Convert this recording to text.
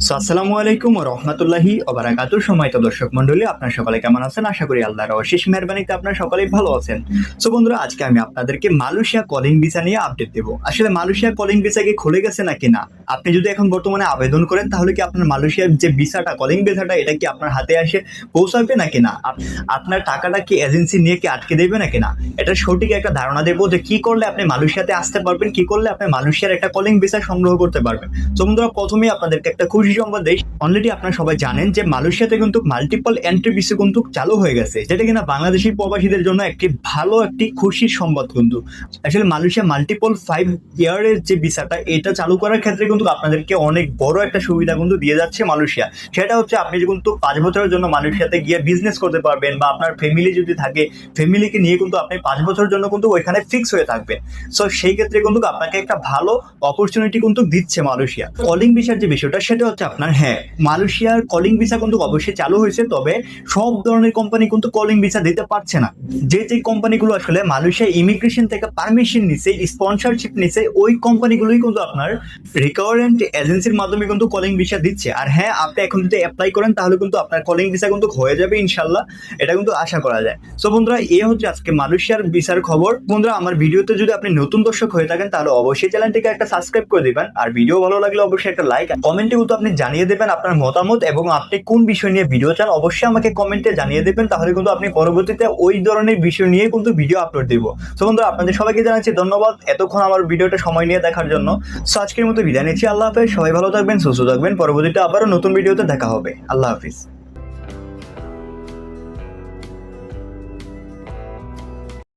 আসসালামু আলাইকুম রহমতুল্লাহি ওবারাকাতুর সময়ত দর্শক মন্ডলী আপনার সকলে কেমন আছেন? আশা করি আল্লাহর অশেষ মেহরবানিতে আপনার সকলেই ভালো আছেন। সো বন্ধুরা, আজকে আমি আপনাদেরকে মালয়েশিয়া কলিং ভিসা নিয়ে আপডেট দেব। আসলে মালয়েশিয়া কলিং ভিসা কি খুলে গেছে নাকি না? আপনি যদি এখন বর্তমানে আবেদন করেন, তাহলে কি আপনার মালয়েশিয়ার যে ভিসাটা কলিং ভিসাটা, এটা কি আপনার হাতে আসে, পৌঁছাবে নাকি না? আপনার টাকাটা কি এজেন্সি নিয়ে কি আটকে দেবে নাকি না? এটা সঠিক একটা ধারণা দেবো যে কি করলে আপনি মালয়েশিয়াতে আসতে পারবেন, কি করলে আপনি মালয়েশিয়ার একটা কলিং ভিসা সংগ্রহ করতে পারবেন। তো বন্ধুরা, প্রথমেই আপনাদেরকে একটা খুশি সংবাদ অলরেডি আপনারা সবাই জানেন যে মালয়েশিয়াতে কিন্তু মাল্টিপল এন্ট্রি ভিসা কিন্তু চালু হয়ে গেছে, যেটা কিনা বাংলাদেশি প্রবাসীদের জন্য একটি ভালো, একটি খুশির সংবাদ কিন্তু। আসলে মালয়েশিয়া মাল্টিপল ফাইভ ইয়ারের যে ভিসাটা, এটা চালু করার ক্ষেত্রে কিন্তু আপনাদেরকে অনেক বড় একটা সুবিধা কিন্তু দিয়ে যাচ্ছে মালয়েশিয়া। সেটা হচ্ছে আপনি কিন্তু পাঁচ বছরের জন্য মালয়েশিয়াতে গিয়ে বিজনেস করতে পারবেন বা আপনার ফ্যামিলি যদি থাকে ফ্যামিলিকে নিয়ে কিন্তু আপনি পাঁচ বছরের জন্য কিন্তু ওইখানে ফিক্স হয়ে থাকবেন। সো সেই ক্ষেত্রে কিন্তু আপনাকে একটা ভালো অপরচুনিটি কিন্তু দিচ্ছে মালয়েশিয়া। কলিং ভিসার যে বিষয়টা, সেটা হচ্ছে আপনার হ্যাঁ মালয়েশিয়ার কলিং ভিসা কিন্তু অবশ্যই চালু হয়েছে, তবে সব ধরনের কোম্পানি কিন্তু কলিং ভিসা দিতে পারছে না। যে যে কোম্পানিগুলো আসলে মালয়েশিয়া ইমিগ্রেশন থেকে পারমিশন নিছে স্পন্সরশিপ নিছে, ওই কোম্পানিগুলোই কিন্তু আপনার রিকারেন্ট এজেন্সির মাধ্যমে কিন্তু কলিং ভিসা দিচ্ছে। আর হ্যাঁ আপনি এখন যদি অ্যাপ্লাই করেন, তাহলে কিন্তু আপনার কলিং ভিসা কিন্তু হয়ে যাবে ইনশাল্লাহ এটা কিন্তু আশা করা যায়। সো বন্ধুরা এই হচ্ছে আজকে মালয়েশিয়ার ভিসার খবর। বন্ধুরা, আমার ভিডিওতে যদি আপনি নতুন দর্শক হয়ে থাকেন, তাহলে অবশ্যই চ্যানেলটিকে একটা সাবস্ক্রাইব করে দিবেন। আর ভিডিও ভালো লাগলে অবশ্যই একটা লাইক কমেন্টে কিন্তু আপনি জানিয়ে দেবেন আপনার মতামত এবং আপনি কোন বিষয় নিয়ে ভিডিও চান, অবশ্যই আমাকে কমেন্টে জানিয়ে দেবেন, তাহলে কিন্তু আপনি পরবর্তীতে ওই ধরনের বিষয় নিয়ে কিন্তু ভিডিও আপলোড দিব। সো বন্ধুরা, আপনাদের সবাইকে জানাচ্ছি ধন্যবাদ এতক্ষণ আমার ভিডিওটা সময় নিয়ে দেখার জন্য। সো আজকের মতো বিদায় নিচ্ছি, আল্লাহ হাফেজ, সবাই ভালো থাকবেন, সুস্থ থাকবেন, পরবর্তীতে আবারও নতুন ভিডিওতে দেখা হবে। আল্লাহ হাফিজ।